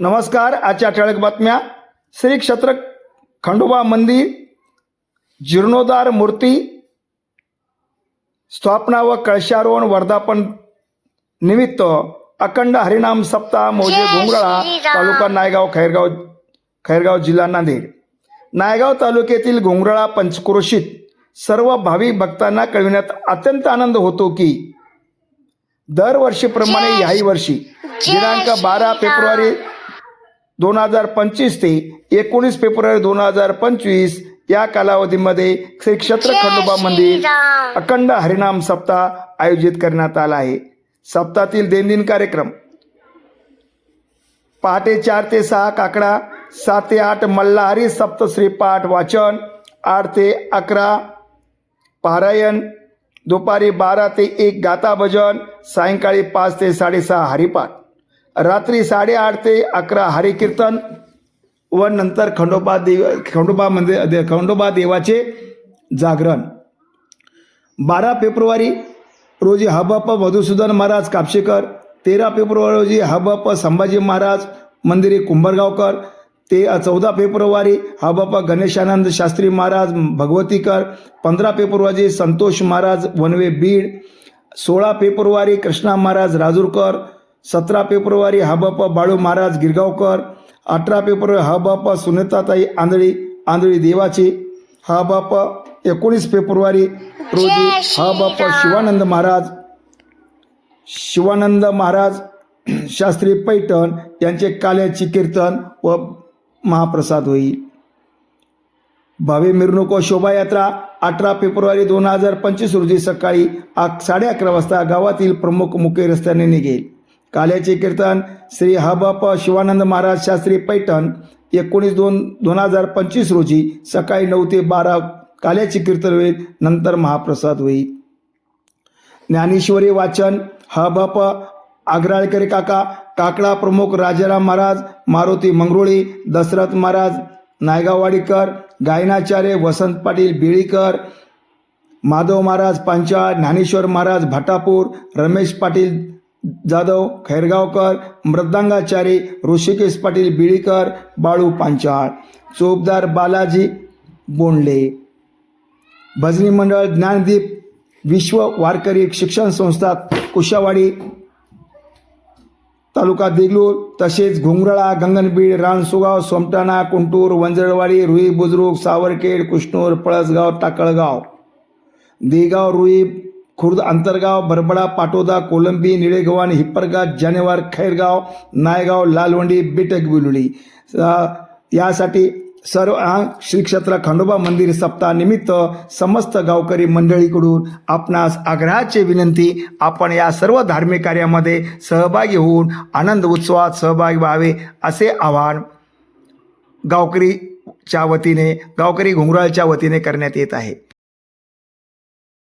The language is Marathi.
नमस्कार आजच्या ठळक बातम्या श्री क्षेत्र खंडोबा मंदिर जीर्णोद्धार मूर्ती स्थापना व कळशारोहण वर्धापन निमित्त अखंड हरिनाम सप्ताह मौजे श्रीराम. तालुका नायगाव खैरगाव खैरगाव जिल्हा नांदेड नायगाव तालुक्यातील घोंगराळा पंचक्रोशीत सर्व भाविक भक्तांना कळविण्यात अत्यंत आनंद होतो की दरवर्षीप्रमाणे याही वर्षी दिनांक बारा. फेब्रुवारी दोन हजार पंचवीस ते एकोणीस फेब्रुवारी दोन हजार पंचवीस या कालावधीमध्ये श्री क्षेत्र खंडोबा मंदिर. अखंड हरिनाम सप्ताह आयोजित करण्यात आला आहे सप्ताहातील दैनंदिन कार्यक्रम पहाटे चार ते सहा काकडा सात ते आठ मल्हारी सप्तश्री पाठ वाचन आठ ते अकरा पारायण दुपारी बारा ते एक गाता भजन सायंकाळी पाच ते साडेसहा हरिपाठ रात्री साडेआठ ते अकरा हरिकीर्तन व नंतर खंडोबा देव खंडोबा मंदिर दे- खंडोबा देवाचे जागरण. बारा फेब्रुवारी रोजी हबप मधुसूदन महाराज कापशेकर तेरा फेब्रुवारी रोजी हबप संभाजी महाराज मंदिरे कुंभरगावकर ते चौदा फेब्रुवारी हबप गणेशानंद शास्त्री महाराज भगवतीकर पंधरा फेब्रुवारी संतोष महाराज वनवे बीड सोळा फेब्रुवारी कृष्णा महाराज राजूरकर सतरा फेब्रुवारी हबप बाळू महाराज गिरगावकर अठरा फेब्रुवारी हबप सुनेताताई आंधळी आंधळी देवाची हबप एकोणीस फेब्रुवारी रोजी श्रीराम. शिवानंद महाराज शिवानंद महाराज शास्त्री पैठण यांचे काल्याची कीर्तन व महाप्रसाद होईल भावी मिरवणूक व शोभायात्रा अठरा फेब्रुवारी दोन हजार पंचवीस रोजी सकाळी साडे अकरा वाजता गावातील प्रमुख मुख्य रस्त्याने निघेल काल्याचे कीर्तन श्री हबाप शिवानंद महाराज शास्त्री पैठण एकोणीस दोन दोन हजार पंचवीस रोजी सकाळी नऊ ते बारा काल्याचे कीर्तन होईल नंतर महाप्रसाद होईल. ज्ञानेश्वरी वाचन हा बाप आग्राळकर काका काकडा प्रमुख राजाराम महाराज मारुती मंगरुळी दशरथ महाराज नायगाववाडीकर गायनाचार्य वसंत पाटील बिळीकर माधव महाराज पांचाळ ज्ञानेश्वर महाराज भटापूर रमेश पाटील जाधव खैरगावकर मृदांगाचारी ऋषिकेश पाटील बिळीकर बाळू पांचाळ. चोपदार बालाजी बोंडले. भजनी मंडळ ज्ञानदीप विश्व वारकरी शिक्षण संस्था कुशावाडी तालुका देगलूर तसेच घुंगराळा गंगनबीड रानसुगाव सोमटाणा कुंटूर वंजरवाडी रुई बुजुर्ग सावरखेड कुष्णूर पळसगाव टाकळगाव. देगाव रुई खुर्द अंतरगाव बरबडा पाटोदा कोलंबी निळेगव्हाण हिप्परगा जानेवार खैरगाव नायगाव लालवंडी बिटक बिलुली. यासाठी सर्व श्री क्षेत्र खंडोबा मंदिर सप्ताहानिमित्त समस्त गावकरी मंडळीकडून आपणास आग्रहाची विनंती आपण या सर्व धार्मिक कार्यामध्ये सहभागी होऊन आनंद उत्सवात सहभागी व्हावे असे आवाहन गावकरीच्या वतीने गावकरी घुंगराळच्या वतीने करण्यात येत आहे.